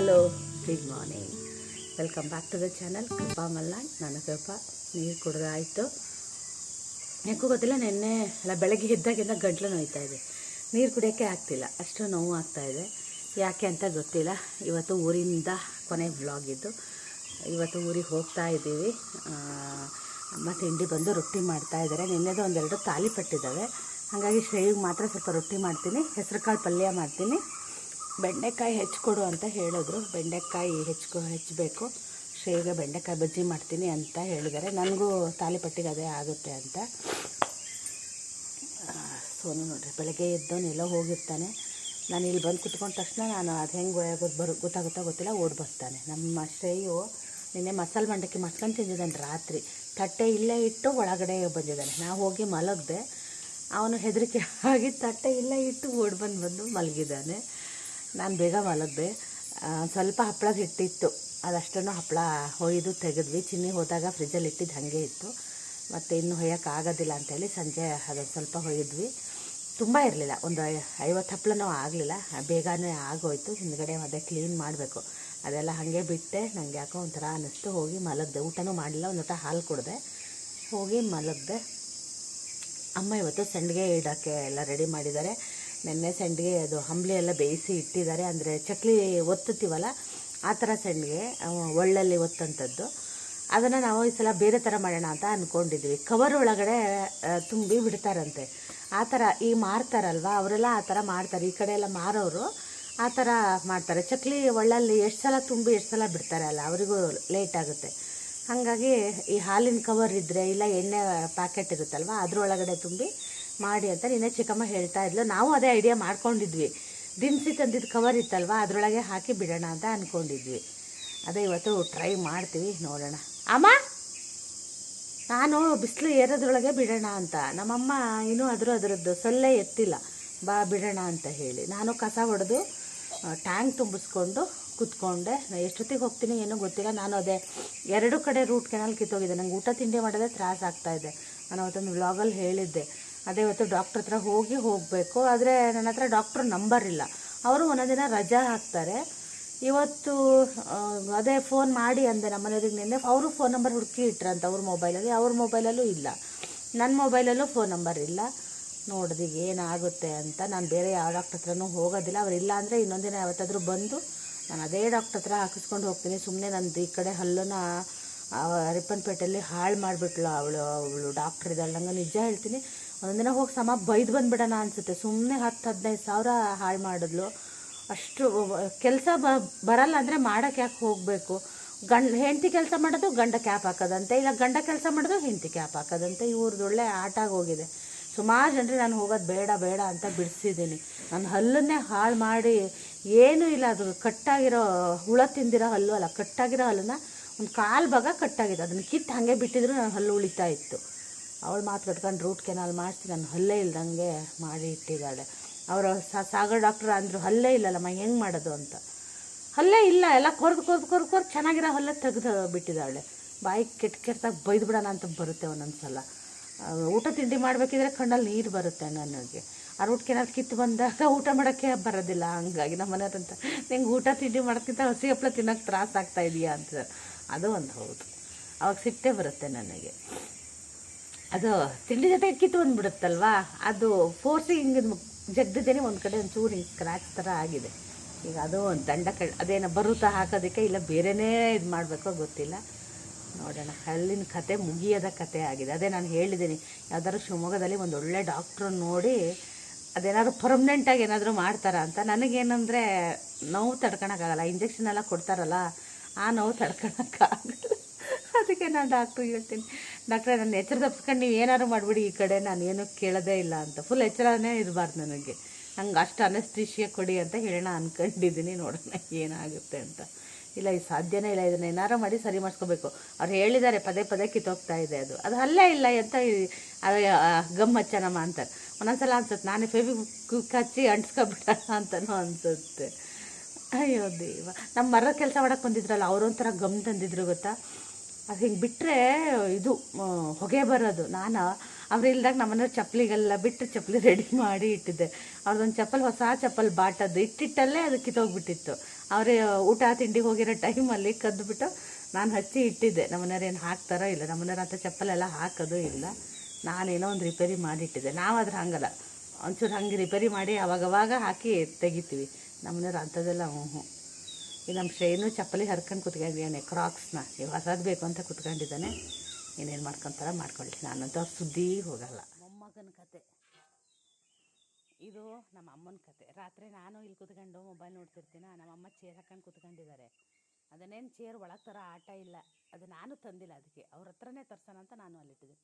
Hello good morning welcome back to the channel Krupa Malnad ನಾನು ಕೃಪಾ ನೀರು ಕುಡಿದಾಯಿತು ಯಾಕೂ ಗೊತ್ತಿಲ್ಲ, ನಿನ್ನೆ ಅಲ್ಲ ಬೆಳಗ್ಗೆ ಎದ್ದಾಗಿಂದ ಗಂಟ್ಲು ನೋಯ್ತಾ ಇದೆ. ನೀರು ಕುಡಿಯೋಕ್ಕೆ ಆಗ್ತಿಲ್ಲ. ಅಷ್ಟು ನೋವು ಆಗ್ತಾ ಇದೆ. ಯಾಕೆ ಅಂತ ಗೊತ್ತಿಲ್ಲ. ಇವತ್ತು ಊರಿಂದ ಕೊನೆ ಬ್ಲಾಗ್ ಇದ್ದು ಇವತ್ತು ಊರಿಗೆ ಹೋಗ್ತಾ ಇದ್ದೀವಿ. ಮತ್ತು ತಿಂಡಿ ಬಂದು ರೊಟ್ಟಿ ಮಾಡ್ತಾ ಇದ್ದಾರೆ. ನಿನ್ನೆದು ಒಂದೆರಡು ತಾಲಿಪಟ್ಟಿದ್ದಾವೆ ಹಾಗಾಗಿ ಶ್ರೇಯಿಗೆ ಮಾತ್ರ ಸ್ವಲ್ಪ ರೊಟ್ಟಿ ಮಾಡ್ತೀನಿ. ಹೆಸರು ಕಾಳು ಪಲ್ಯ ಮಾಡ್ತೀನಿ. ಬೆಂಡೆಕಾಯಿ ಹೆಚ್ಚಿಕೊಡು ಅಂತ ಹೇಳಿದ್ರು. ಬೆಂಡೆಕಾಯಿ ಹೆಚ್ಚು ಹೆಚ್ಚಬೇಕು ಶೇಗೆ ಬೆಂಡೆಕಾಯಿ ಬಜ್ಜಿ ಮಾಡ್ತೀನಿ ಅಂತ ಹೇಳಿದ್ದಾರೆ. ನನಗೂ ತಾಲಿಪಟ್ಟಿಗೆ ಅದೇ ಆಗುತ್ತೆ ಅಂತ. ಸೋನು ನೋಡ್ರಿ, ಬೆಳಗ್ಗೆ ಎದ್ದವನೆಲ್ಲೋ ಹೋಗಿರ್ತಾನೆ. ನಾನು ಇಲ್ಲಿ ಬಂದು ಕುತ್ಕೊಂಡ ತಕ್ಷಣ ನಾನು ಅದು ಹೆಂಗೆ ಬರು, ಗೊತ್ತಾಗುತ್ತಾ ಗೊತ್ತಿಲ್ಲ, ಓಡಿ ಬರ್ತಾನೆ. ನಮ್ಮ ಶ್ರೇಯು ನಿನ್ನೆ ಮಸಾಲೆ ಮಂಡಕ್ಕಿ ಮಾಡ್ಕೊಂಡು ತಿಂದಿದ್ದಾನೆ ರಾತ್ರಿ. ತಟ್ಟೆ ಇಲ್ಲೇ ಇಟ್ಟು ಒಳಗಡೆ ಬಂದಿದ್ದಾನೆ. ನಾವು ಹೋಗಿ ಮಲಗಿದೆ. ಅವನು ಹೆದರಿಕೆ ಆಗಿ ತಟ್ಟೆ ಇಲ್ಲೇ ಇಟ್ಟು ಓಡಿ ಬಂದು ಬಂದು ಮಲಗಿದ್ದಾನೆ. ನಾನು ಬೇಗ ಮಲಗಿದೆ ಸ್ವಲ್ಪ ಹಪ್ಪಳ ಹಿಟ್ಟಿತ್ತು. ಅದಷ್ಟನ್ನು ಹಪ್ಪಳ ಹೊಯ್ದು ತೆಗೆದ್ವಿ. ಚಿನ್ನಿ ಹೋದಾಗ ಫ್ರಿಜ್ಜಲ್ಲಿ ಇಟ್ಟಿದ್ದು ಹಾಗೆ ಇತ್ತು. ಮತ್ತು ಇನ್ನು ಹೊಯ್ಯೋಕ್ಕಾಗೋದಿಲ್ಲ ಅಂಥೇಳಿ ಸಂಜೆ ಅದೊಂದು ಸ್ವಲ್ಪ ಹೊಯ್ದ್ವಿ. ತುಂಬ ಇರಲಿಲ್ಲ. ಒಂದು ಐವತ್ತು ಹಪ್ಪಳನೂ ಆಗಲಿಲ್ಲ. ಬೇಗನೆ ಆಗೋಯ್ತು. ಹಿಂದ್ಗಡೆ ಮತ್ತೆ ಕ್ಲೀನ್ ಮಾಡಬೇಕು. ಅದೆಲ್ಲ ಹಾಗೆ ಬಿಟ್ಟೆ. ನನಗೆ ಯಾಕೋ ಒಂಥರ ಅನ್ನಿಸ್ತು. ಹೋಗಿ ಮಲಗಿದೆ. ಊಟನೂ ಮಾಡಲಿಲ್ಲ. ಒಂದು ಊಟ ಹಾಲು ಕುಡಿದೆ. ಹೋಗಿ ಮಲಗಿದೆ. ಅಮ್ಮ ಇವತ್ತು ಸಂಡಿಗೆ ಇಡೋಕ್ಕೆ ಎಲ್ಲ ರೆಡಿ ಮಾಡಿದ್ದಾರೆ. ನೆನ್ನೆ ಸಂಡಿಗೆ ಅದು ಹಂಬಲಿ ಎಲ್ಲ ಬೇಯಿಸಿ ಇಟ್ಟಿದ್ದಾರೆ. ಅಂದರೆ ಚಕ್ಲಿ ಒತ್ತುತ್ತೀವಲ್ಲ, ಆ ಥರ ಸಂಡಿಗೆ ಒಳ್ಳಲ್ಲಿ ಒತ್ತಂಥದ್ದು ಅದನ್ನು ನಾವು ಈ ಸಲ ಬೇರೆ ಥರ ಮಾಡೋಣ ಅಂತ ಅಂದ್ಕೊಂಡಿದ್ವಿ ಕವರ್ ಒಳಗಡೆ ತುಂಬಿ ಬಿಡ್ತಾರಂತೆ. ಆ ಥರ ಈ ಮಾರ್ತಾರಲ್ವ, ಅವರೆಲ್ಲ ಆ ಥರ ಮಾಡ್ತಾರೆ ಈ ಕಡೆ ಎಲ್ಲ ಮಾರೋರು ಆ ಥರ ಮಾಡ್ತಾರೆ. ಚಕ್ಲಿ ಒಳ್ಳಲ್ಲಿ ಎಷ್ಟು ಸಲ ತುಂಬಿ ಎಷ್ಟು ಸಲ ಬಿಡ್ತಾರೆ ಅಲ್ಲ, ಅವರಿಗೂ ಲೇಟ್ ಆಗುತ್ತೆ. ಹಾಗಾಗಿ ಈ ಹಾಲಿನ ಕವರ್ ಇದ್ದರೆ ಇಲ್ಲ ಎಣ್ಣೆ ಪ್ಯಾಕೆಟ್ ಇರುತ್ತಲ್ವ, ಅದರೊಳಗಡೆ ತುಂಬಿ ಮಾಡಿ ಅಂತ ನಿನ್ನೆ ಚಿಕ್ಕಮ್ಮ ಹೇಳ್ತಾ ಇದ್ಲು. ನಾವು ಅದೇ ಐಡಿಯಾ ಮಾಡ್ಕೊಂಡಿದ್ವಿ. ದಿನಸಿ ತಂದಿದ್ದು ಕವರ್ ಇತ್ತಲ್ವ? ಅದರೊಳಗೆ ಹಾಕಿ ಬಿಡೋಣ ಅಂತ ಅಂದ್ಕೊಂಡಿದ್ವಿ ಅದೇ ಇವತ್ತು ಟ್ರೈ ಮಾಡ್ತೀವಿ, ನೋಡೋಣ. ಅಮ್ಮ! ನಾನು ಬಿಸಿಲು ಏರೋದ್ರೊಳಗೆ ಬಿಡೋಣ ಅಂತ. ನಮ್ಮಮ್ಮ ಇನ್ನೂ ಆದರೂ ಅದರದ್ದು ಸೊಳ್ಳೆ ಎತ್ತಿಲ್ಲ. ಬಾ, ಬಿಡೋಣ ಅಂತ ಹೇಳಿ. ನಾನು ಕಸ ಹೊಡೆದು ಟ್ಯಾಂಕ್ ತುಂಬಿಸ್ಕೊಂಡು ಕುತ್ಕೊಂಡೆ. ನಾ ಎಷ್ಟೊತ್ತಿಗೆ ಹೋಗ್ತೀನಿ ಏನೂ ಗೊತ್ತಿಲ್ಲ. ನಾನು ಅದೇ ಎರಡು ಕಡೆ ರೂಟ್ ಕೆನಲ್ ಕಿತ್ತೋಗಿದ್ದೆ. ನಂಗೆ ಊಟ ತಿಂಡಿ ಮಾಡೋದೇ ತ್ರಾಸ ಆಗ್ತಾಯಿದೆ ನಾನು ಅವತ್ತೊಂದು ವ್ಲಾಗಲ್ಲಿ ಹೇಳಿದ್ದೆ. ಅದೇ ಇವತ್ತು ಡಾಕ್ಟ್ರ್ ಹತ್ರ ಹೋಗಿ ಹೋಗಬೇಕು. ಆದರೆ ನನ್ನ ಹತ್ರ ಡಾಕ್ಟ್ರ್ ನಂಬರ್ ಇಲ್ಲ. ಅವರು ದಿನ ರಜಾ ಹಾಕ್ತಾರೆ. ಇವತ್ತು ಅದೇ ಫೋನ್ ಮಾಡಿ ಅಂದೆ ನಮ್ಮ ಮನೆಯವ್ರಿಗೆ ನಿನ್ನೆ. ಅವರು ಫೋನ್ ನಂಬರ್ ಹುಡುಕಿ ಇಟ್ರಂತ ಅವ್ರ ಮೊಬೈಲಲ್ಲಿ ಅವ್ರ ಮೊಬೈಲಲ್ಲೂ ಇಲ್ಲ. ನನ್ನ ಮೊಬೈಲಲ್ಲೂ ಫೋನ್ ನಂಬರ್ ಇಲ್ಲ. ನೋಡಿದೆ ಏನಾಗುತ್ತೆ ಅಂತ. ನಾನು ಬೇರೆ ಯಾವ ಡಾಕ್ಟ್ರ್ ಹತ್ರನೂ ಹೋಗೋದಿಲ್ಲ. ಅವ್ರು ಇಲ್ಲ ಅಂದರೆ ಇನ್ನೊಂದಿನ ಯಾವತ್ತಾದರೂ ಬಂದು ನಾನು ಅದೇ ಡಾಕ್ಟ್ರ್ ಹತ್ರ ಹಾಕಿಸ್ಕೊಂಡು ಹೋಗ್ತೀನಿ. ಸುಮ್ಮನೆ ನಂದು ಈ ಕಡೆ ಹಲ್ಲನ್ನ ರಿಪ್ಪನ್ಪೇಟೆಯಲ್ಲಿ ಹಾಳು ಮಾಡಿಬಿಟ್ಲು ಅವಳು. ಅವಳು ಡಾಕ್ಟ್ರ್ ಇದ್ದಾಳೆ. ನಂಗೆ ನಿಜ ಹೇಳ್ತೀನಿ. ಒಂದಿನ ಹೋಗಿ ಸಮ ಬೈದು ಬಂದ್ಬಿಡೋಣ ಅನಿಸುತ್ತೆ. ಸುಮ್ಮನೆ ಹತ್ತು ಹದಿನೈದು ಸಾವಿರ ಹಾಳು ಮಾಡಿದ್ಲು. ಅಷ್ಟು ಕೆಲಸ ಬ ಬರಲ್ಲ ಅಂದರೆ ಮಾಡೋಕ್ಕೆ ಯಾಕೆ ಹೋಗಬೇಕು? ಗಂಡ, ಹೆಂಡತಿ ಕೆಲಸ ಮಾಡೋದು ಗಂಡ ಕ್ಯಾಪ್ ಹಾಕೋದಂತೆ. ಇಲ್ಲ ಗಂಡ ಕೆಲಸ ಮಾಡೋದು ಹೆಂಡತಿ ಕ್ಯಾಪ್ ಹಾಕೋದಂತೆ. ಇವ್ರದ್ದು ಒಳ್ಳೆ ಆಟ ಆಗೋಗಿದೆ. ಸುಮಾರು ಜನರಿಗೆ ನಾನು ಹೋಗೋದು ಬೇಡ ಬೇಡ ಅಂತ ಬಿಡಿಸಿದ್ದೀನಿ. ನನ್ನ ಹಲ್ಲನ್ನೇ ಹಾಳು ಮಾಡಿ ಏನೂ ಇಲ್ಲ. ಅದು ಕಟ್ಟಾಗಿರೋ ಹುಳ ತಿಂದಿರೋ ಹಲ್ಲು ಅಲ್ಲ. ಕಟ್ಟಾಗಿರೋ ಹಲ್ಲನ್ನ ಒಂದು ಕಾಲು ಭಾಗ ಕಟ್ಟಾಗಿದೆ. ಅದನ್ನು ಕಿತ್ತು ಹಾಗೆ ಬಿಟ್ಟಿದ್ರು ನಾನು ಹಲ್ಲು ಉಳಿತಾ ಇತ್ತು. ಅವಳು ಮಾತು ಕಟ್ಕೊಂಡು ರೂಟ್ ಕೆನಾಲ್ ಮಾಡಿಸಿ ನಾನು ಹಲ್ಲೇ ಇಲ್ದಂಗೆ ಮಾಡಿ ಇಟ್ಟಿದ್ದಾಳೆ. ಅವರು ಸಾಗರ್ ಡಾಕ್ಟ್ರ್ ಅಂದರು ಹಲ್ಲೆ ಇಲ್ಲಲ್ಲಮ್ಮ ಹೆಂಗೆ ಮಾಡೋದು ಅಂತ. ಹಲ್ಲೆ ಇಲ್ಲ, ಎಲ್ಲ ಕೊರ್ದು ಕೊರ್ದು ಕೊರ್ದು ಕೊರ್ದು ಚೆನ್ನಾಗಿರೋ ಹಲ್ಲೆ ತೆಗೆದು ಬಿಟ್ಟಿದ್ದಾಳೆ. ಬಾಯಿ ಕೆಟ್ಟ ಕೆಟ್ಟಾಗ ಬೈದು ಬಿಡೋಣ ಅಂತ ಬರುತ್ತೆ ಒಂದೊಂದು ಸಲ ಊಟ ತಿಂಡಿ ಮಾಡಬೇಕಿದ್ರೆ ಕಣ್ಣಲ್ಲಿ ನೀರು ಬರುತ್ತೆ ನನಗೆ. ಆ ರೂಟ್ ಕೆನಾಲ್ ಕಿತ್ತು ಬಂದಾಗ ಊಟ ಮಾಡೋಕ್ಕೆ ಬರೋದಿಲ್ಲ, ಹಂಗಾಗಿ ನಮ್ಮ ಮನೆಯವ್ರಂತ ನಿಂಗೆ ಊಟ ತಿಂಡಿ ಮಾಡೋಕ್ಕಿಂತ ಹಸಿ ಹಪ್ಪಳ ತಿನ್ನೋಕ್ಕೆ ತ್ರಾಸ ಆಗ್ತಾ ಇದೆಯಾ? ಅಂತ. ಅದು ಒಂದು ಹೌದು. ಅವಾಗ ಸಿಟ್ಟೇ ಬರುತ್ತೆ ನನಗೆ. ಅದು ತಿಂಡಿ ಜೊತೆ ಕಿತ್ತು ಬಂದ್ಬಿಡುತ್ತಲ್ವಾ ಅದು ಫೋರ್ಸಿ ಹಿಂಗೆ ಜಗ್ದಿದ್ದೇನೆ ಒಂದು ಕಡೆ ಒಂಚೂರು ಹಿಂಗೆ ಸ್ಕ್ರ್ಯಾಚ್ ಥರ ಆಗಿದೆ. ಈಗ ಅದು ಒಂದು ದಂಡ ಕ, ಅದೇನೋ ಬರುತ್ತಾ ಹಾಕೋದಕ್ಕೆ ಇಲ್ಲ ಬೇರೆನೇ ಇದು ಮಾಡಬೇಕೋ ಗೊತ್ತಿಲ್ಲ. ನೋಡೋಣ. ಅಲ್ಲಿನ ಕತೆ ಮುಗಿಯದ ಕತೆ ಆಗಿದೆ. ಅದೇ ನಾನು ಹೇಳಿದ್ದೀನಿ. ಯಾವ್ದಾದ್ರು ಶಿವಮೊಗ್ಗದಲ್ಲಿ ಒಂದು ಒಳ್ಳೆ ಡಾಕ್ಟ್ರು ನೋಡಿ ಅದೇನಾದ್ರು ಪರ್ಮನೆಂಟಾಗಿ ಏನಾದರೂ ಮಾಡ್ತಾರಾ ಅಂತ. ನನಗೇನಂದರೆ ನೋವು ತಡ್ಕೊಳಕ್ಕಾಗಲ್ಲ ಇಂಜೆಕ್ಷನ್ ಎಲ್ಲ ಕೊಡ್ತಾರಲ್ಲ, ಆ ನೋವು ತಡ್ಕೊಳಕ್ಕಾಗಲ್ಲ ಅದಕ್ಕೆ ನಾನು ಡಾಕ್ಟ್ರಿಗೆ ಹೇಳ್ತೀನಿ. ಡಾಕ್ಟ್ರೆ ನಾನು ಎಚ್ಚರ ತಪ್ಪಿಸ್ಕೊಂಡು ನೀವು ಏನಾದ್ರು ಮಾಡಿಬಿಡಿ ಈ ಕಡೆ, ನಾನು ಏನೂ ಕೇಳೋದೇ ಇಲ್ಲ ಅಂತ. ಫುಲ್ ಎಚ್ಚರನೇ ಇರಬಾರ್ದು ನನಗೆ. ನಂಗೆ ಅಷ್ಟು ಅನಸ್ತಿಷ್ಯ ಕೊಡಿ ಅಂತ ಹೇಳೋಣ ಅಂದ್ಕೊಂಡಿದ್ದೀನಿ ನೋಡೋಣ ಏನಾಗುತ್ತೆ ಅಂತ. ಇಲ್ಲ, ಇದು ಸಾಧ್ಯನೇ ಇಲ್ಲ. ಇದನ್ನ ಏನಾರು ಮಾಡಿ ಸರಿ ಮಾಡಿಸ್ಕೋಬೇಕು. ಅವ್ರು ಹೇಳಿದ್ದಾರೆ, ಪದೇ ಪದೇ ಕಿತ್ತೋಗ್ತಾ ಇದೆ ಅದು. ಅದು ಅಲ್ಲೇ ಇಲ್ಲ ಅಂತ ಈ- ಅದು ಗಮ್ ಹಚ್ಚನಮ್ಮ ಅಂತಾರೆ. ಒಂದೊಂದ್ಸಲ ಅನ್ಸುತ್ತೆ, ನಾನೇ ಫೆವಿಕ್ ಹಚ್ಚಿ ಅಂಟ್ಸ್ಕೊಬಿಡೋಣ ಅಂತನೂ ಅನ್ಸುತ್ತೆ. ಅಯ್ಯೋ ದೇವ. ನಮ್ಮ ಮರ ಕೆಲಸ ಮಾಡಕ್ಕೆ ಬಂದಿದ್ರಲ್ಲ, ಅವರೊಂಥರ ಗಮ್ ತಂದಿದ್ರು ಗೊತ್ತಾ? ಅದು ಹಿಂಗೆ ಬಿಟ್ಟರೆ ಇದು ಹೊಗೆ ಬರೋದು. ನಾನು ಅವ್ರು ಇಲ್ದಾಗ ನಮ್ಮನೆ ಚಪ್ಪಲಿಗೆಲ್ಲ ಬಿಟ್ಟು ಚಪ್ಪಲಿ ರೆಡಿ ಮಾಡಿ ಇಟ್ಟಿದ್ದೆ. ಅವ್ರದ್ದೊಂದು ಚಪ್ಪಲ್, ಹೊಸ ಚಪ್ಪಲ್ ಬಾಟದ್ದು ಇಟ್ಟಿಟ್ಟಲ್ಲೇ ಅದು ಕಿತ್ತೋಗ್ಬಿಟ್ಟಿತ್ತು. ಅವರೇ ಊಟ ತಿಂಡಿಗೆ ಹೋಗಿರೋ ಟೈಮಲ್ಲಿ ಕದ್ದುಬಿಟ್ಟು ನಾನು ಹಚ್ಚಿ ಇಟ್ಟಿದ್ದೆ. ನಮ್ಮನೆಯವ್ರು ಏನು ಹಾಕ್ತಾರೋ ಇಲ್ಲ. ನಮ್ಮನೆಯವ್ರು ಅಂತ ಚಪ್ಪಲೆಲ್ಲ ಹಾಕೋದು ಇಲ್ಲ. ನಾನೇನೋ ಒಂದು ರಿಪೇರಿ ಮಾಡಿಟ್ಟಿದ್ದೆ ನಾವಾದ್ರೆ ಹಂಗಲ್ಲ. ಒಂಚೂರು ಹಂಗೆ ರಿಪೇರಿ ಮಾಡಿ ಅವಾಗವಾಗ ಹಾಕಿ ತೆಗಿತೀವಿ. ನಮ್ಮನೆಯವ್ರು ಅಂಥದ್ದೆಲ್ಲ ಹ್ಞೂ ಹ್ಞೂ ಈ ನಮ್ಮ ಶ್ರೇನು ಚಪ್ಪಲಿ ಹರ್ಕೊಂಡು ಕುತ್ಕೊಂಡಿದ್ದಾನೆ ಕ್ರಾಕ್ಸ್ನ ನೀವು ಹೊಸದು ಬೇಕು ಅಂತ ಕುತ್ಕೊಂಡಿದ್ದಾನೆ. ಏನೇನು ಮಾಡ್ಕೊತಾರ ಮಾಡ್ಕೊಳ್ಳಿ. ನಾನಂತೂ ಸುದ್ದಿ ಹೋಗಲ್ಲ. ಮೊಮ್ಮಗನ ಕತೆ. ಇದು ನಮ್ಮ ಅಮ್ಮನ ಕತೆ. ರಾತ್ರಿ ನಾನು ಇಲ್ಲಿ ಕುತ್ಕೊಂಡು ಮೊಬೈಲ್ ನೋಡ್ತಿರ್ತೀನ? ನಮ್ಮ ಅಮ್ಮ ಚೇರ್ ಹಾಕೊಂಡು ಕುತ್ಕೊಂಡಿದ್ದಾರೆ. ಅದನ್ನೇನು ಚೇರ್ ಒಳಗೆ ಥರ ಆಟ ಇಲ್ಲ. ಅದು ನಾನು ತಂದಿಲ್ಲ ಅದಕ್ಕೆ. ಅವ್ರ ಹತ್ರನೇ ತರ್ಸೋಣ ಅಂತ ನಾನು ಅಲ್ಲಿಟ್ಟಿದ್ದೆ.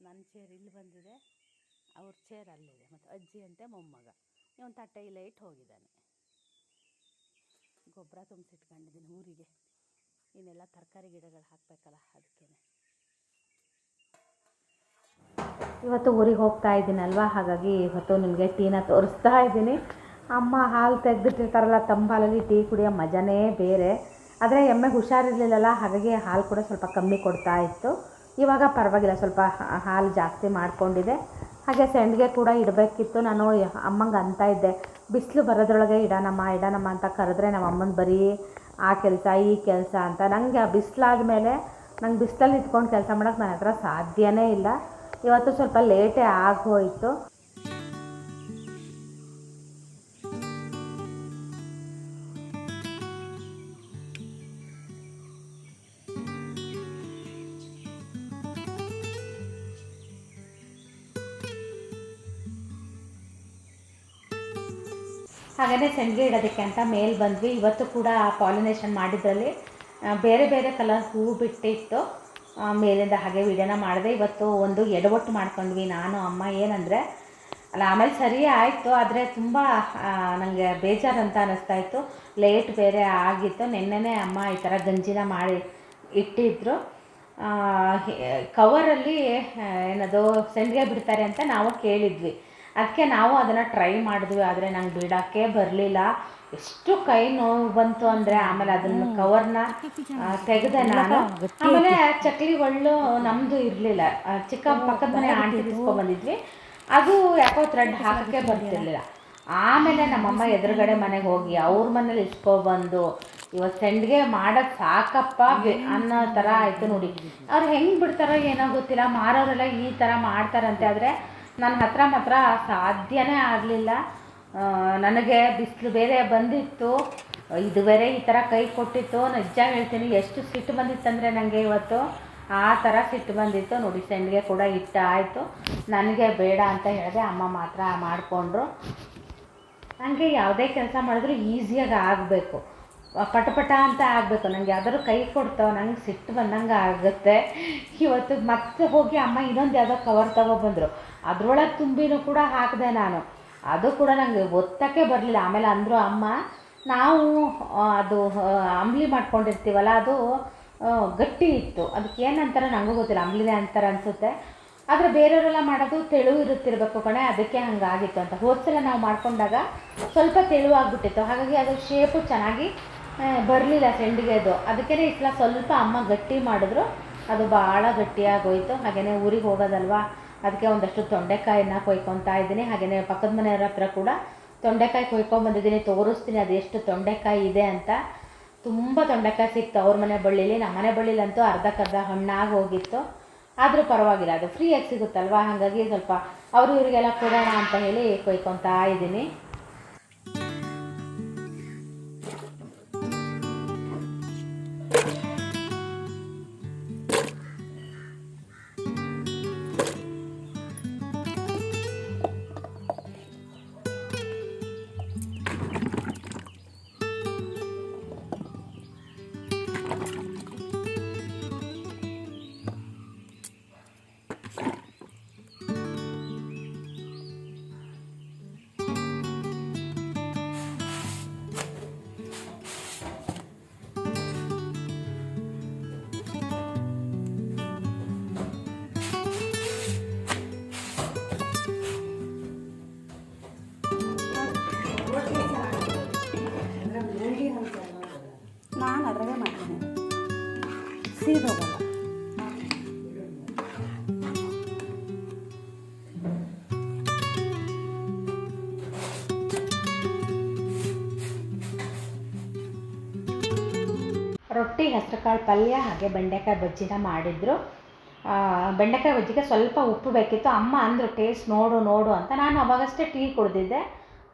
ನನ್ನ ಚೇರ್ ಇಲ್ಲಿ ಬಂದಿದೆ. ಅವ್ರ ಚೇರ್ ಅಲ್ಲಿದೆ. ಮತ್ತು ಅಜ್ಜಿ ಅಂತೆ ಮೊಮ್ಮಗ. ಇವನು ತಟ್ಟೆ ಇಲ್ಲ ಇಟ್ಟು ಹೋಗಿದ್ದಾನೆ. ಗೊಬ್ಬರ ತುಂಬಿಸಿಟ್ಕೊಂಡಿದ್ದೀನಿ ಊರಿಗೆ. ಇನ್ನೆಲ್ಲ ತರಕಾರಿ ಗಿಡಗಳು ಹಾಕಬೇಕಲ್ಲ ಅದಕ್ಕೇ ಇವತ್ತು ಊರಿಗೆ ಹೋಗ್ತಾ ಇದ್ದೀನಲ್ವಾ? ಹಾಗಾಗಿ ಇವತ್ತು ನಿಮಗೆ ಟೀನ ತೋರಿಸ್ತಾ ಇದ್ದೀನಿ. ಅಮ್ಮ ಹಾಲು ತೆಗೆದಿಟ್ಟಿರ್ತಾರಲ್ಲ, ತಂಬಾಲಲ್ಲಿ ಟೀ ಕುಡಿಯೋ ಮಜಾನೇ ಬೇರೆ. ಆದರೆ ಎಮ್ಮೆ ಹುಷಾರಿರಲಿಲ್ಲಲ್ಲ, ಹಾಗಾಗಿ ಹಾಲು ಕೂಡ ಸ್ವಲ್ಪ ಕಮ್ಮಿ ಕೊಡ್ತಾ ಇತ್ತು. ಇವಾಗ ಪರವಾಗಿಲ್ಲ, ಸ್ವಲ್ಪ ಹಾಲು ಜಾಸ್ತಿ ಮಾಡಿಕೊಂಡಿದೆ ಹಾಗೆ ಸೆಂಡ್ಗೆ ಕೂಡ ಇಡಬೇಕಿತ್ತು. ನಾನು ಅಮ್ಮಂಗೆ ಅಂತ ಇದ್ದೆ. ಬಿಸಿಲು ಬರೋದ್ರೊಳಗೆ ಇಡೋಣಮ್ಮ ಇಡೋಣಮ್ಮ ಅಂತ ಕರೆದ್ರೆ ನಮ್ಮ ಅಮ್ಮನ ಬರೀ ಆ ಕೆಲಸ, ಈ ಕೆಲಸ ಅಂತ. ನನಗೆ ಆ ಬಿಸಿಲಾದ ಮೇಲೆ ನಂಗೆ ಬಿಸಿಲಲ್ಲಿ ಇಟ್ಕೊಂಡು ಕೆಲಸ ಮಾಡೋಕ್ಕೆ ನನ್ನ ಹತ್ರ ಸಾಧ್ಯನೇ ಇಲ್ಲ. ಇವತ್ತು ಸ್ವಲ್ಪ ಲೇಟೇ ಆಗೋಯ್ತು. ಹಾಗೆಯೇ ಸೆಂಡ್ಗೆ ಇಡೋದಕ್ಕೆ ಅಂತ ಮೇಲೆ ಬಂದ್ವಿ. ಇವತ್ತು ಕೂಡ ಪಾಲಿನೇಷನ್ ಮಾಡಿದ್ರಲ್ಲಿ ಬೇರೆ ಬೇರೆ ಕಲರ್ ಹೂವು ಬಿಟ್ಟಿತ್ತು. ಮೇಲಿಂದ ಹಾಗೆ ವಿಡಿಯೋನ ಮಾಡಿದೆ. ಇವತ್ತು ಒಂದು ಎಡವಟ್ಟು ಮಾಡ್ಕೊಂಡ್ವಿ ನಾನು, ಅಮ್ಮ ಏನಂದರೆ, ಅಲ್ಲ, ಆಮೇಲೆ ಸರಿ ಆಯಿತು, ಆದರೆ ತುಂಬ ನನಗೆ ಬೇಜಾರು ಅಂತ ಅನ್ನಿಸ್ತಾ ಇತ್ತು. ಲೇಟ್ ಬೇರೆ ಆಗಿತ್ತು. ನಿನ್ನೆನೇ ಅಮ್ಮ ಈ ಥರ ಗಂಜಿನ ಮಾಡಿ ಇಟ್ಟಿದ್ರು. ಕವರಲ್ಲಿ ಏನದು ಸೆಂಡ್ಗೆ ಬಿಡ್ತಾರೆ ಅಂತ ನಾವು ಕೇಳಿದ್ವಿ. ಅದಕ್ಕೆ ನಾವು ಅದನ್ನು ಟ್ರೈ ಮಾಡಿದ್ವಿ ಆದರೆ ನಂಗೆ ಬಿಡೋಕ್ಕೆ ಬರಲಿಲ್ಲ. ಎಷ್ಟು ಕೈ ನೋವು ಬಂತು ಅಂದರೆ ಆಮೇಲೆ ಅದನ್ನು ಕವರ್ನ ತೆಗೆದೆ ನಾನು. ಆಮೇಲೆ ಚಕ್ಲಿ ಒಳ್ಳು ನಮ್ಮದು ಇರಲಿಲ್ಲ ಚಿಕ್ಕ ಪಕ್ಕದ ಮನೆ ಆಂಟಿ ಬಂದಿದ್ವಿ. ಅದು ಯಾಕೋ ಥ್ರೆಡ್ ಹಾಕೋಕ್ಕೆ ಬರ್ತಿರ್ಲಿಲ್ಲ. ಆಮೇಲೆ ನಮ್ಮಮ್ಮ ಎದುರುಗಡೆ ಮನೆಗೆ ಹೋಗಿ ಅವ್ರ ಮನೇಲಿ ಇಸ್ಕೊಬಂದು ಇವತ್ತು ಸೆಂಡ್ಗೆ ಮಾಡೋದು ಸಾಕಪ್ಪ ಅನ್ನೋ ಥರ ಆಯಿತು ನೋಡಿ. ಅವ್ರು ಹೆಂಗೆ ಬಿಡ್ತಾರೋ ಏನೋ ಗೊತ್ತಿಲ್ಲ. ಮಾರೋರೆಲ್ಲ ಈ ಥರ ಮಾಡ್ತಾರಂತೆ ಆದರೆ ನನ್ನ ಹತ್ರ ಮಾತ್ರ ಸಾಧ್ಯನೇ ಆಗಲಿಲ್ಲ. ನನಗೆ ಬಿಸಿಲು ಬೇರೆ ಬಂದಿತ್ತು. ಇದು ಈ ಥರ ಕೈ ಕೊಟ್ಟಿತ್ತು. ನಿಜ ಹೇಳ್ತೀನಿ, ಎಷ್ಟು ಸಿಟ್ಟು ಬಂದಿತ್ತಂದರೆ ನನಗೆ ಇವತ್ತು ಆ ಥರ ಸಿಟ್ಟು ಬಂದಿತ್ತು. ನೋಡಿ ಸೆಂಡ್ಗೆ ಕೂಡ ಇಷ್ಟ ಆಯಿತು. ನನಗೆ ಬೇಡ ಅಂತ ಹೇಳಿದೆ ಅಮ್ಮ ಮಾತ್ರ ಮಾಡಿಕೊಂಡ್ರು. ನನಗೆ ಯಾವುದೇ ಕೆಲಸ ಮಾಡಿದ್ರು ಈಸಿಯಾಗಿ ಆಗಬೇಕು. ಪಟಪಟ ಅಂತ ಆಗಬೇಕು. ನನಗೆ ಯಾವ್ದಾದ್ರು ಕೈ ಕೊಡ್ತಾವೆ ನಂಗೆ ಸಿಟ್ಟು ಬಂದಂಗೆ ಆಗುತ್ತೆ. ಇವತ್ತು ಮತ್ತೆ ಹೋಗಿ ಅಮ್ಮ ಇನ್ನೊಂದು ಯಾವುದೋ ಕವರ್ ತೊಗೊಬಂದರು ಅದರೊಳಗೆ ತುಂಬಿನೂ ಕೂಡ ಹಾಕಿದೆ ನಾನು. ಅದು ಕೂಡ ನನಗೆ ಒತ್ತಕ್ಕೆ ಬರಲಿಲ್ಲ. ಆಮೇಲೆ ಅಂದರು ಅಮ್ಮ, ನಾವು ಅದು ಅಂಬ್ಲಿ ಮಾಡ್ಕೊಂಡಿರ್ತೀವಲ್ಲ, ಅದು ಗಟ್ಟಿ ಇತ್ತು. ಅದಕ್ಕೆ ಏನಂತಾರೆ ನನಗೂ ಗೊತ್ತಿಲ್ಲ. ಅಂಬ್ಲಿನೇ ಅಂತಾರೆ ಅನಿಸುತ್ತೆ. ಆದರೆ ಬೇರೆಯವರೆಲ್ಲ ಮಾಡೋದು ತೆಳು ಇರುತ್ತಿರಬೇಕು ಕಣೆ, ಅದಕ್ಕೆ ಹಂಗಾಗಿತ್ತು ಅಂತ. ಹೋದ್ಸಲ ನಾವು ಮಾಡ್ಕೊಂಡಾಗ ಸ್ವಲ್ಪ ತೆಳುವಾಗಿಬಿಟ್ಟಿತ್ತು ಹಾಗಾಗಿ ಅದು ಶೇಪು ಚೆನ್ನಾಗಿ ಬರಲಿಲ್ಲ ಸೆಂಡಿಗೆ ಅದು. ಅದಕ್ಕೆ ಇಟ್ಲ ಸ್ವಲ್ಪ ಅಮ್ಮ ಗಟ್ಟಿ ಮಾಡಿದ್ರು. ಅದು ಭಾಳ ಗಟ್ಟಿಯಾಗೋಯ್ತು. ಹಾಗೆಯೇ ಊರಿಗೆ ಹೋಗೋದಲ್ವಾ? ಅದಕ್ಕೆ ಒಂದಷ್ಟು ತೊಂಡೆಕಾಯಿನ ಕೊಯ್ಕೊತಾ ಇದ್ದೀನಿ. ಹಾಗೆಯೇ ಪಕ್ಕದ ಮನೆಯವ್ರ ಹತ್ರ ಕೂಡ ತೊಂಡೆಕಾಯಿ ಕೊಯ್ಕೊಂಬಂದಿದ್ದೀನಿ ತೋರಿಸ್ತೀನಿ ಅದು ಎಷ್ಟು ತೊಂಡೆಕಾಯಿ ಇದೆ ಅಂತ. ತುಂಬ ತೊಂಡೆಕಾಯಿ ಸಿಕ್ತು ಅವ್ರ ಮನೆ ಬಳ್ಳಿಲಿ. ನಮ್ಮ ಮನೆ ಬಳ್ಳಿಲಂತೂ ಅರ್ಧಕ್ಕರ್ಧ ಹಣ್ಣಾಗಿ ಹೋಗಿತ್ತು ಆದರೂ ಪರವಾಗಿಲ್ಲ, ಅದು ಫ್ರೀಯಾಗಿ ಸಿಗುತ್ತಲ್ವಾ? ಹಾಗಾಗಿ ಸ್ವಲ್ಪ ಅವರು ಇವರಿಗೆಲ್ಲ ಕೊಡೋಣ ಅಂತ ಹೇಳಿ ಕೊಯ್ಕೊತಾ ಇದ್ದೀನಿ. ಹೆಸರುಕಾಳು ಪಲ್ಯ ಹಾಗೆ ಬೆಂಡೆಕಾಯಿ ಬಜ್ಜಿನ ಮಾಡಿದ್ರು. ಬೆಂಡೆಕಾಯಿ ಬಜ್ಜಿಗೆ ಸ್ವಲ್ಪ ಉಪ್ಪು ಬೇಕಿತ್ತು. ಅಮ್ಮ ಅಂದರು, ಟೇಸ್ಟ್ ನೋಡು ನೋಡು ಅಂತ. ನಾನು ಅವಾಗಷ್ಟೇ ಟೀ ಕುಡಿದಿದ್ದೆ.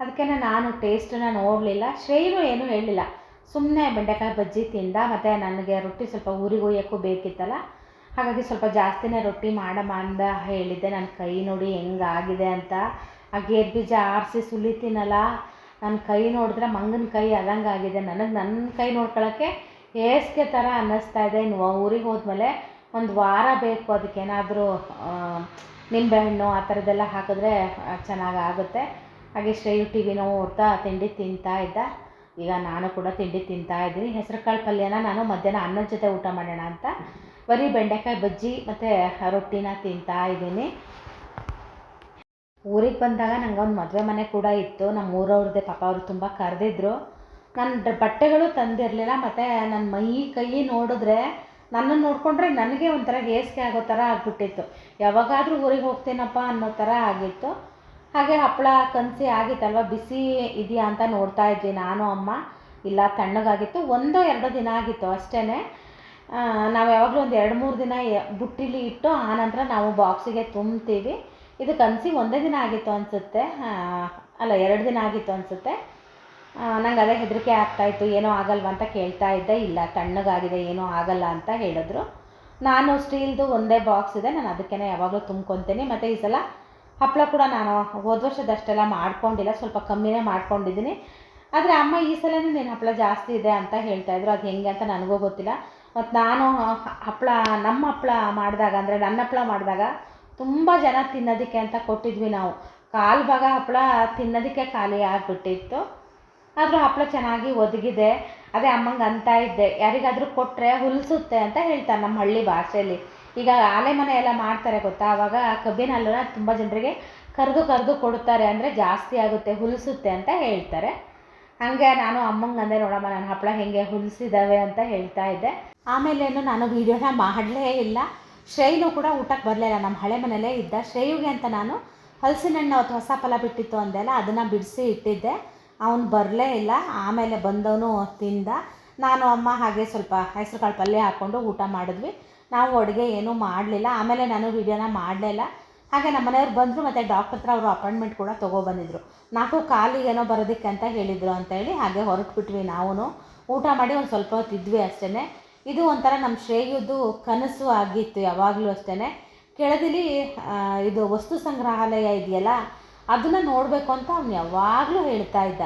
ಅದಕ್ಕೆ ನಾನು ಟೇಸ್ಟನ್ನ ನೋಡಲಿಲ್ಲ. ಶ್ರೇಯನು ಏನೂ ಹೇಳಿಲ್ಲ. ಸುಮ್ಮನೆ ಬೆಂಡೆಕಾಯಿ ಬಜ್ಜಿ ತಿಂದ, ಮತ್ತು ನನಗೆ ರೊಟ್ಟಿ ಸ್ವಲ್ಪ ಊರಿಗೆ ಒಯ್ಯೋಕ್ಕೂ ಬೇಕಿತ್ತಲ್ಲ. ಹಾಗಾಗಿ ಸ್ವಲ್ಪ ಜಾಸ್ತಿನೇ ರೊಟ್ಟಿ ಮಾಡಮ್ಮ ಅಂದ ಹೇಳಿದ್ದೆ. ನನ್ನ ಕೈ ನೋಡಿ ಹೆಂಗಾಗಿದೆ ಅಂತ. ಆ ಗೇರ್ ಬೀಜ ಆರಿಸಿ ಸುಲಿತೀನಲ್ಲ. ನನ್ನ ಕೈ ನೋಡಿದ್ರೆ ಮಂಗನ ಕೈ ಆದಂಗೆ ಆಗಿದೆ ನನಗೆ ನನ್ನ ಕೈ ನೋಡ್ಕೊಳ್ಳೋಕ್ಕೆ ಹೇಸಿಗೆ ಥರ ಅನ್ನಿಸ್ತಾ ಇದೆ. ಇನ್ನು ಊರಿಗೆ ಹೋದ್ಮೇಲೆ ಒಂದು ವಾರ ಬೇಕು ಅದಕ್ಕೇನಾದರೂ ನಿಂಬೆಹಣ್ಣು ಆ ಥರದ್ದೆಲ್ಲ ಹಾಕಿದ್ರೆ ಚೆನ್ನಾಗಾಗುತ್ತೆ ಹಾಗೆ ಶ್ರೇಯು ಟಿ ವಿ ನೋಡ್ತಾ ತಿಂಡಿ ತಿಂತಾ ಇದ್ದ. ಈಗ ನಾನು ಕೂಡ ತಿಂಡಿ ತಿಂತಾ ಇದ್ದೀನಿ. ಹೆಸರುಕಾಳು ಪಲ್ಯನ ನಾನು ಮಧ್ಯಾಹ್ನ ಅನ್ನದ ಜೊತೆ ಊಟ ಮಾಡೋಣ ಅಂತ. ಬರೀ ಬೆಂಡೆಕಾಯಿ ಬಜ್ಜಿ ಮತ್ತು ರೊಟ್ಟಿನ ತಿಂತಾ ಇದ್ದೀನಿ. ಊರಿಗೆ ಬಂದಾಗ ನನಗೆ ಒಂದು ಮದುವೆ ಮನೆ ಕೂಡ ಇತ್ತು. ನಮ್ಮ ಊರವ್ರದ್ದೇ ಪಾಪ ಅವರು ತುಂಬ ಕರೆದಿದ್ರು. ನನ್ನ ಬಟ್ಟೆಗಳು ತಂದಿರಲಿಲ್ಲ, ಮತ್ತು ನನ್ನ ಮೈ ಕೈ ನೋಡಿದ್ರೆ ನನ್ನನ್ನು ನೋಡಿಕೊಂಡ್ರೆ ನನಗೆ ಒಂಥರ ಹೇಸಿಗೆ ಆಗೋ ಥರ ಆಗಿಬಿಟ್ಟಿತ್ತು. ಯಾವಾಗಾದರೂ ಊರಿಗೆ ಹೋಗ್ತೇನಪ್ಪ ಅನ್ನೋ ಥರ ಆಗಿತ್ತು. ಹಾಗೆ ಹಪ್ಪಳ ಕನಸಿ ಆಗಿತ್ತಲ್ವ, ಬಿಸಿ ಇದೆಯಾ ಅಂತ ನೋಡ್ತಾ ಇದ್ವಿ ನಾನು, ಅಮ್ಮ. ಇಲ್ಲ, ತಣ್ಣಗಾಗಿತ್ತು. ಒಂದೋ ಎರಡೋ ದಿನ ಆಗಿತ್ತು ಅಷ್ಟೇ ನಾವು ಯಾವಾಗಲೂ ಒಂದು ಎರಡು ಮೂರು ದಿನ ಬುಟ್ಟಿಲಿ ಇಟ್ಟು ಆನಂತರ ನಾವು ಬಾಕ್ಸಿಗೆ ತುಂಬ್ತೀವಿ ಇದು ಕನಸಿ ಒಂದೇ ದಿನ ಆಗಿತ್ತು ಅನಿಸುತ್ತೆ. ಅಲ್ಲ, ಎರಡು ದಿನ ಆಗಿತ್ತು ಅನಿಸುತ್ತೆ. ನಂಗೆ ಅದೇ ಹೆದರಿಕೆ ಆಗ್ತಾಯಿತ್ತು ಏನೋ ಆಗಲ್ವಾ ಅಂತ ಕೇಳ್ತಾ ಇದ್ದೆ, ಇಲ್ಲ, ತಣ್ಣಗಾಗಿದೆ, ಏನೂ ಆಗಲ್ಲ ಅಂತ ಹೇಳಿದ್ರು. ನಾನು ಸ್ಟೀಲ್ದು ಒಂದೇ ಬಾಕ್ಸ್ ಇದೆ, ನಾನು ಅದಕ್ಕೇ ಯಾವಾಗಲೂ ತುಂಬ್ಕೊತೀನಿ. ಮತ್ತು ಈ ಸಲ ಹಪ್ಪಳ ಕೂಡ ನಾನು ಹೋದ ವರ್ಷದಷ್ಟೆಲ್ಲ ಮಾಡ್ಕೊಂಡಿಲ್ಲ, ಸ್ವಲ್ಪ ಕಮ್ಮಿನೇ ಮಾಡ್ಕೊಂಡಿದ್ದೀನಿ. ಆದರೆ ಅಮ್ಮ ಈ ಸಲನೂ ನೀನು ಹಪ್ಪಳ ಜಾಸ್ತಿ ಇದೆ ಅಂತ ಹೇಳ್ತಾ ಹೇಳ್ತಾಯಿದ್ರು ಅದು ಹೆಂಗೆ ಅಂತ ನನಗೂ ಗೊತ್ತಿಲ್ಲ. ಮತ್ತು ನಾನು ಹಪ್ಪಳ ನಮ್ಮ ಹಪ್ಪಳ ಮಾಡಿದಾಗ ಅಂದರೆ ನನ್ನ ಹಪ್ಪಳ ಮಾಡಿದಾಗ ತುಂಬ ಜನ ತಿನ್ನೋದಕ್ಕೆ ಅಂತ ಕೊಟ್ಟಿದ್ವಿ ನಾವು. ಕಾಲು ಭಾಗ ಹಪ್ಪಳ ತಿನ್ನೋದಕ್ಕೆ ಖಾಲಿ ಆಗಿಬಿಟ್ಟಿತ್ತು. ಆದರೂ ಹಪ್ಪಳ ಚೆನ್ನಾಗಿ ಒದಗಿದೆ, ಅದೇ ಅಮ್ಮಂಗೆ ಅಂತ ಇದ್ದೆ. ಯಾರಿಗಾದರೂ ಕೊಟ್ಟರೆ ಹುಲ್ಸುತ್ತೆ ಅಂತ ಹೇಳ್ತಾರೆ ನಮ್ಮ ಹಳ್ಳಿ ಭಾಷೆಯಲ್ಲಿ. ಈಗ ಆಲೆ ಮನೆ ಎಲ್ಲ ಮಾಡ್ತಾರೆ ಗೊತ್ತಾ? ಆವಾಗ ಕಬ್ಬಿನ ಹಾಲನ್ನ ತುಂಬ ಜನರಿಗೆ ಕರೆದು ಕರೆದು ಕೊಡ್ತಾರೆ ಅಂದರೆ ಜಾಸ್ತಿ ಆಗುತ್ತೆ, ಹುಲ್ಸುತ್ತೆ ಅಂತ ಹೇಳ್ತಾರೆ. ಹಾಗೆ ನಾನು ಅಮ್ಮಂಗೆ ಅಂದೆ, ನೋಡಮ್ಮ, ನನ್ನ ಹಪ್ಪಳ ಹೆಂಗೆ ಹುಲ್ಸಿದ್ದಾವೆ ಅಂತ ಹೇಳ್ತಾ ಇದ್ದೆ. ಆಮೇಲೇನು ನಾನು ವೀಡಿಯೋನ ಮಾಡಲೇ ಇಲ್ಲ. ಶ್ರೇಯನು ಕೂಡ ಊಟಕ್ಕೆ ಬರಲಿಲ್ಲ ನಮ್ಮ ಹಳೆ ಮನೆಯಲ್ಲೇ ಇದ್ದ ಶ್ರೇಯುಗೆ ಅಂತ ನಾನು ಹಲಸಿನ ಹಣ್ಣು ಅಥವಾ ಹೊಸ ಫಲ ಬಿಟ್ಟಿತ್ತು ಅಂದೆಲ್ಲ ಅದನ್ನು ಬಿಡಿಸಿ ಇಟ್ಟಿದ್ದೆ. ಅವನು ಬರಲೇ ಇಲ್ಲ, ಆಮೇಲೆ ಬಂದವನು ತಿಂದ. ನಾನು ಅಮ್ಮ ಹಾಗೆ ಸ್ವಲ್ಪ ಹೆಸರು ಕಾಳು ಪಲ್ಯ ಹಾಕ್ಕೊಂಡು ಊಟ ಮಾಡಿದ್ವಿ. ನಾವು ಅಡುಗೆ ಏನೂ ಮಾಡಲಿಲ್ಲ, ಆಮೇಲೆ ನಾನು ವೀಡಿಯೋನ ಮಾಡಲಿಲ್ಲ. ಹಾಗೆ ನಮ್ಮ ಮನೆಯವ್ರು ಬಂದರು ಮತ್ತು ಡಾಕ್ಟರ್ ಹತ್ರ ಅವರು ಅಪಾಯಿಂಟ್ಮೆಂಟ್ ಕೂಡ ತೊಗೊಬಂದಿದ್ರು ನಾಲ್ಕು ಕಾಲಿಗೆ ಏನೋ ಬರೋದಕ್ಕೆ ಅಂತ ಹೇಳಿದರು ಅಂತೇಳಿ ಹಾಗೆ ಹೊರಟ್ಬಿಟ್ವಿ ನಾವು ಊಟ ಮಾಡಿ ಒಂದು ಸ್ವಲ್ಪ ಹೊತ್ತು ಇದ್ವಿ ಅಷ್ಟೇ ಇದು ಒಂಥರ ನಮ್ಮ ಶ್ರೇಯದ್ದು ಕನಸು ಆಗಿತ್ತು ಯಾವಾಗಲೂ ಅಷ್ಟೇ ಕೆಳದಿಲಿ ಇದು ವಸ್ತು ಸಂಗ್ರಹಾಲಯ ಇದೆಯಲ್ಲ ಅದನ್ನು ನೋಡಬೇಕು ಅಂತ ಅವ್ನು ಯಾವಾಗಲೂ ಹೇಳ್ತಾ ಇದ್ದ.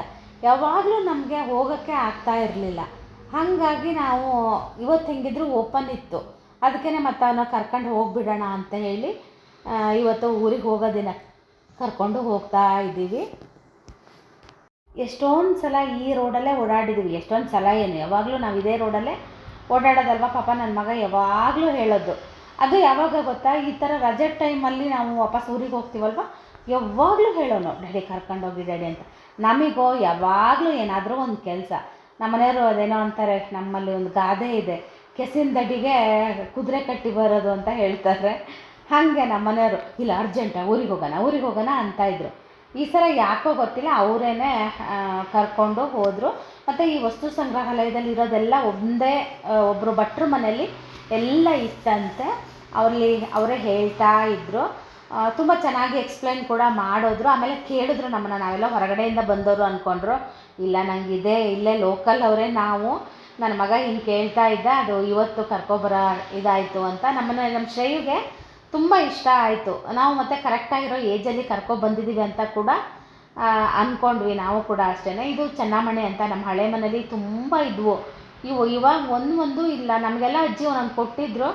ಯಾವಾಗಲೂ ನಮಗೆ ಹೋಗೋಕ್ಕೆ ಆಗ್ತಾ ಇರಲಿಲ್ಲ. ಹಾಗಾಗಿ ನಾವು ಇವತ್ತು ಹೆಂಗಿದ್ರು ಓಪನ್ ಇತ್ತು. ಅದಕ್ಕೇ ಮತ್ತೆ ಅವನ್ನ ಕರ್ಕೊಂಡು ಹೋಗಿಬಿಡೋಣ ಅಂತ ಹೇಳಿ ಇವತ್ತು ಊರಿಗೆ ಹೋಗೋದಿನ ಕರ್ಕೊಂಡು ಹೋಗ್ತಾ ಇದ್ದೀವಿ. ಎಷ್ಟೊಂದು ಸಲ ಈ ರೋಡಲ್ಲೇ ಓಡಾಡಿದ್ದೀವಿ ಎಷ್ಟೊಂದು ಸಲ ಏನು, ಯಾವಾಗಲೂ ನಾವು ಇದೇ ರೋಡಲ್ಲೇ ಓಡಾಡೋದಲ್ವ ಪಾಪ ನನ್ನ ಮಗ ಯಾವಾಗಲೂ ಹೇಳೋದು. ಅದು ಯಾವಾಗ ಗೊತ್ತಾ, ಈ ಥರ ರಜೆ ಟೈಮಲ್ಲಿ ನಾವು ವಾಪಸ್ ಊರಿಗೆ ಹೋಗ್ತೀವಲ್ವ? ಯಾವಾಗಲೂ ಹೇಳೋನು, ಡ್ಯಾಡಿ ಕರ್ಕೊಂಡೋಗಿ ಡ್ಯಾಡಿ ಅಂತ. ನಮಗೋ ಯಾವಾಗಲೂ ಏನಾದರೂ ಒಂದು ಕೆಲಸ. ನಮ್ಮನೆಯವರು ಅದೇನೋ ಅಂತಾರೆ, ನಮ್ಮಲ್ಲಿ ಒಂದು ಗಾದೆ ಇದೆ. ಕೆಸಿನ ದಡ್ಡಿಗೆ ಕುದುರೆ ಕಟ್ಟಿ ಬರೋದು ಅಂತ ಹೇಳ್ತಾರೆ. ಹಾಗೆ ನಮ್ಮನೆಯವರು ಇಲ್ಲ ಅರ್ಜೆಂಟ ಊರಿಗೆ ಹೋಗೋಣ ಊರಿಗೆ ಹೋಗೋಣ ಅಂತ ಇದ್ರು. ಈ ಸಲ ಯಾಕೋ ಗೊತ್ತಿಲ್ಲ, ಅವರೇನೆ ಕರ್ಕೊಂಡು ಹೋದರು. ಮತ್ತು ಈ ವಸ್ತು ಸಂಗ್ರಹಾಲಯದಲ್ಲಿ ಇರೋದೆಲ್ಲ ಒಂದೇ ಒಬ್ಬರು ಭಟ್ರ ಮನೆಯಲ್ಲಿ ಎಲ್ಲ ಇತ್ತಂತೆ. ಅವರಲ್ಲಿ, ಅವರೇ ಹೇಳ್ತಾ ಇದ್ದರು ತುಂಬ ಚೆನ್ನಾಗಿ ಎಕ್ಸ್ಪ್ಲೈನ್ ಕೂಡ ಮಾಡಿದ್ರು. ಆಮೇಲೆ ಕೇಳಿದ್ರು ನಮ್ಮನ್ನು, ನಾವೆಲ್ಲ ಹೊರಗಡೆಯಿಂದ ಬಂದವರು ಅಂದ್ಕೊಂಡ್ರು ಇಲ್ಲ, ನಂಗೆ ಇದೆ ಇಲ್ಲೇ ಲೋಕಲ್ ಅವರೇ ನಾವು. ನನ್ನ ಮಗ ಹಿಂಗೆ ಕೇಳ್ತಾ ಇದ್ದ, ಅದು ಇವತ್ತು ಕರ್ಕೊಬರ ಇದಾಯಿತು ಅಂತ. ನಮ್ಮನ್ನು ನಮ್ಮ ಶ್ರೇಯುಗೆ ತುಂಬ ಇಷ್ಟ ಆಯಿತು. ನಾವು ಮತ್ತೆ ಕರೆಕ್ಟಾಗಿರೋ ಏಜಲ್ಲಿ ಕರ್ಕೊಬಂದಿದ್ದೀವಿ ಅಂತ ಕೂಡ ಅಂದ್ಕೊಂಡ್ವಿ ನಾವು ಕೂಡ ಅಷ್ಟೇ ಇದು ಚೆನ್ನಾಮಣೆ ಅಂತ ನಮ್ಮ ಹಳೆ ಮನೇಲಿ ತುಂಬ ಇದ್ವು. ಇವು ಇವಾಗ ಒಂದು ಒಂದು ಇಲ್ಲ. ನಮಗೆಲ್ಲ ಅಜ್ಜಿ ಒಂದೊಂದು ಕೊಟ್ಟಿದ್ರು.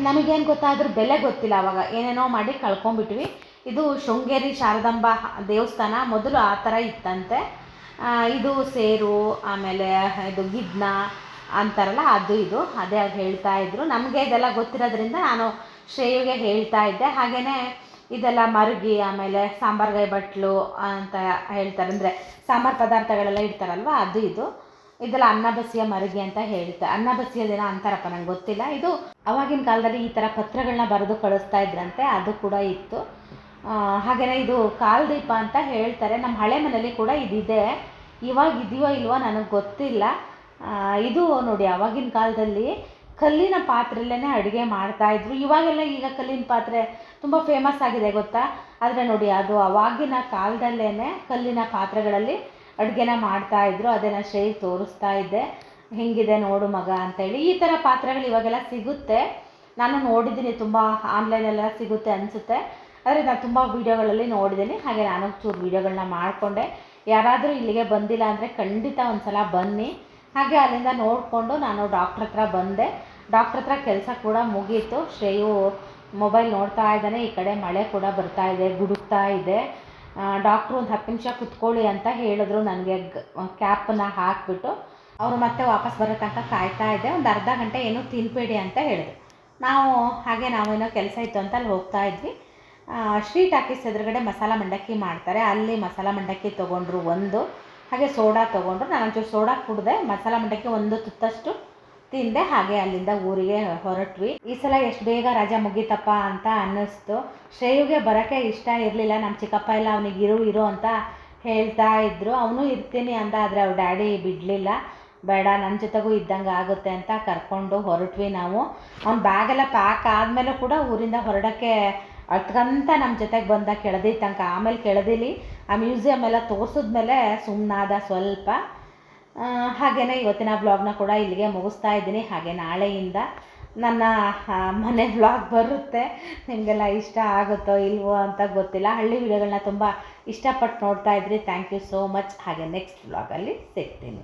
ನಮಗೇನು ಗೊತ್ತಾದರೂ ಬೆಲೆ ಗೊತ್ತಿಲ್ಲ ಅವಾಗ. ಏನೇನೋ ಮಾಡಿ ಕಳ್ಕೊಂಡ್ಬಿಟ್ವಿ. ಇದು ಶೃಂಗೇರಿ ಶಾರದಾಂಬ ದೇವಸ್ಥಾನ ಮೊದಲು ಆ ಥರ ಇತ್ತಂತೆ. ಇದು ಸೇರು, ಆಮೇಲೆ ಇದು ಗಿದ್ನ ಅಂತಾರಲ್ಲ, ಅದು ಇದು. ಅದೇ ಅದು ಹೇಳ್ತಾ ಇದ್ರು. ನಮಗೆ ಇದೆಲ್ಲ ಗೊತ್ತಿರೋದ್ರಿಂದ ನಾನು ಶ್ರೇಯುಗೆ ಹೇಳ್ತಾ ಇದ್ದೆ. ಹಾಗೆಯೇ ಇದೆಲ್ಲ ಮರುಗಿ, ಆಮೇಲೆ ಸಾಂಬಾರ್ಗಾಯಿ ಬಟ್ಲು ಅಂತ ಹೇಳ್ತಾರೆ ಅಂದರೆ ಸಾಂಬಾರು ಪದಾರ್ಥಗಳೆಲ್ಲ ಇಡ್ತಾರಲ್ವ, ಅದು ಇದು. ಇದೆಲ್ಲ ಅನ್ನಬಸಿಯ ಮರಿಗೆ ಅಂತ ಹೇಳ್ತಾರೆ ಅನ್ನ ದಿನ ಅಂತಾರಪ್ಪ, ನಂಗೆ ಗೊತ್ತಿಲ್ಲ. ಇದು ಅವಾಗಿನ ಕಾಲದಲ್ಲಿ ಈ ಥರ ಪತ್ರಗಳನ್ನ ಬರೆದು ಕಳಿಸ್ತಾ ಇದ್ರಂತೆ, ಅದು ಕೂಡ ಇತ್ತು. ಹಾಗೆಯೇ ಇದು ಕಾಲ್ದೀಪ ಅಂತ ಹೇಳ್ತಾರೆ. ನಮ್ಮ ಹಳೆ ಮನೆಯಲ್ಲಿ ಕೂಡ ಇದಿದೆ. ಇವಾಗ ಇದೆಯೋ ಇಲ್ವೋ ನನಗೆ ಗೊತ್ತಿಲ್ಲ. ಇದು ನೋಡಿ, ಅವಾಗಿನ ಕಾಲದಲ್ಲಿ ಕಲ್ಲಿನ ಪಾತ್ರೆಲ್ಲೇ ಅಡುಗೆ ಮಾಡ್ತಾಯಿದ್ರು ಇವಾಗೆಲ್ಲ ಈಗ ಕಲ್ಲಿನ ಪಾತ್ರೆ ತುಂಬ ಫೇಮಸ್ ಆಗಿದೆ, ಗೊತ್ತಾ? ಆದರೆ ನೋಡಿ, ಅದು ಅವಾಗಿನ ಕಾಲದಲ್ಲೇ ಕಲ್ಲಿನ ಪಾತ್ರೆಗಳಲ್ಲಿ ಅಡುಗೆನ ಮಾಡ್ತಾಯಿದ್ರು ಅದನ್ನು ಶ್ರೇಯ ತೋರಿಸ್ತಾ ಇದ್ದೆ. ಹೆಂಗಿದೆ ನೋಡು ಮಗ ಅಂತೇಳಿ ಈ ಥರ ಪಾತ್ರೆಗಳು ಇವಾಗೆಲ್ಲ ಸಿಗುತ್ತೆ. ನಾನು ನೋಡಿದ್ದೀನಿ, ತುಂಬ ಆನ್ಲೈನೆಲ್ಲ ಸಿಗುತ್ತೆ ಅನಿಸುತ್ತೆ. ಆದರೆ ನಾನು ತುಂಬ ವೀಡಿಯೋಗಳಲ್ಲಿ ನೋಡಿದ್ದೀನಿ. ಹಾಗೆ ನಾನು ಚೂರು ವೀಡಿಯೋಗಳನ್ನ ಮಾಡಿಕೊಂಡೆ. ಯಾರಾದರೂ ಇಲ್ಲಿಗೆ ಬಂದಿಲ್ಲ ಅಂದರೆ ಖಂಡಿತ ಒಂದು ಸಲ ಬನ್ನಿ. ಹಾಗೆ ಅಲ್ಲಿಂದ ನೋಡಿಕೊಂಡು ನಾನು ಡಾಕ್ಟ್ರ್ ಹತ್ರ ಬಂದೆ. ಡಾಕ್ಟ್ರ್ ಹತ್ರ ಕೆಲಸ ಕೂಡ ಮುಗೀತು. ಶ್ರೇಯು ಮೊಬೈಲ್ ನೋಡ್ತಾ ಇದ್ದಾನೆ. ಈ ಕಡೆ ಮಳೆ ಕೂಡ ಬರ್ತಾ ಇದೆ, ಗುಡುಕ್ತಾ ಇದೆ. ಡಾಕ್ಟ್ರು ಒಂದು ಹತ್ತು ನಿಮಿಷ ಕುತ್ಕೊಳ್ಳಿ ಅಂತ ಹೇಳಿದ್ರು ನನಗೆ. ಕ್ಯಾಪನ್ನ ಹಾಕಿಬಿಟ್ಟು ಅವರು ಮತ್ತೆ ವಾಪಸ್ ಬರೋ ತನಕ ಕಾಯ್ತಾ ಇದ್ದೆ. ಒಂದು ಅರ್ಧ ಗಂಟೆ ಏನೂ ತಿನ್ಬೇಡಿ ಅಂತ ಹೇಳಿದ್ರು. ನಾವು ಹಾಗೆ ನಾವೇನೋ ಕೆಲಸ ಇತ್ತು ಅಂತ ಅಲ್ಲಿ ಹೋಗ್ತಾ ಇದ್ವಿ. ಶ್ರೀ ಟಾಕೀಸ್ ಎದುರುಗಡೆ ಮಸಾಲ ಮಂಡಕ್ಕಿ ಮಾಡ್ತಾರೆ. ಅಲ್ಲಿ ಮಸಾಲ ಮಂಡಕ್ಕಿ ತೊಗೊಂಡ್ರು ಒಂದು, ಹಾಗೆ ಸೋಡಾ ತೊಗೊಂಡ್ರು. ನಾನು ಒಂಚೂರು ಸೋಡಾ ಕುಡಿದೆ. ಮಸಾಲ ಮಂಡಕ್ಕಿ ಒಂದು ತುತ್ತಷ್ಟು ತಿಂದೆ, ಹಾಗೆ ಅಲ್ಲಿಂದ ಊರಿಗೆ ಹೊರಟ್ವಿ. ಈ ಸಲ ಎಷ್ಟು ಬೇಗ ರಜಾ ಮುಗೀತಪ್ಪ ಅಂತ ಅನ್ನಿಸ್ತು. ಶ್ರೇಯುಗೆ ಬರೋಕ್ಕೆ ಇಷ್ಟ ಇರಲಿಲ್ಲ ನಮ್ಮ ಚಿಕ್ಕಪ್ಪ ಎಲ್ಲ ಅವನಿಗೆ ಇರು ಇರು ಅಂತ ಹೇಳ್ತಾ ಇದ್ರು. ಅವನು ಇರ್ತೀನಿ ಅಂತ ಆದರೆ ಅವ್ರ ಡ್ಯಾಡಿ ಬಿಡಲಿಲ್ಲ. ಬೇಡ ನನ್ನ ಜೊತೆಗೂ ಇದ್ದಂಗೆ ಆಗುತ್ತೆ ಅಂತ ಕರ್ಕೊಂಡು ಹೊರಟ್ವಿ ನಾವು. ಅವ್ನ ಬ್ಯಾಗೆಲ್ಲ ಪ್ಯಾಕ್ ಆದಮೇಲೂ ಕೂಡ ಊರಿಂದ ಹೊರಡೋಕ್ಕೆ ಅಟ್ಕಂತ ನಮ್ಮ ಜೊತೆಗೆ ಬಂದ ಕೆಳದಿ ತನಕ. ಆಮೇಲೆ ಕೆಳದಿಲಿ ಆ ಮ್ಯೂಸಿಯಮ್ ಎಲ್ಲ ತೋರಿಸಿದ್ಮೇಲೆ ಸುಮ್ಮನಾದ ಸ್ವಲ್ಪ. ಹಾಗೆಯೇ ಇವತ್ತಿನ ಬ್ಲಾಗ್ನ ಕೂಡ ಇಲ್ಲಿಗೆ ಮುಗಿಸ್ತಾ ಇದ್ದೀನಿ. ಹಾಗೆ ನಾಳೆಯಿಂದ ನನ್ನ ಮನೆ ಬ್ಲಾಗ್ ಬರುತ್ತೆ. ನಿಮಗೆಲ್ಲ ಇಷ್ಟ ಆಗುತ್ತೋ ಇಲ್ವೋ ಅಂತ ಗೊತ್ತಿಲ್ಲ. ಹಳ್ಳಿ ವಿಡಿಯೋಗಳನ್ನ ತುಂಬ ಇಷ್ಟಪಟ್ಟು ನೋಡ್ತಾ ಇದ್ರಿ. ಥ್ಯಾಂಕ್ ಯು ಸೋ ಮಚ್ ಹಾಗೆ ನೆಕ್ಸ್ಟ್ ಬ್ಲಾಗಲ್ಲಿ ಸಿಗ್ತೀನಿ.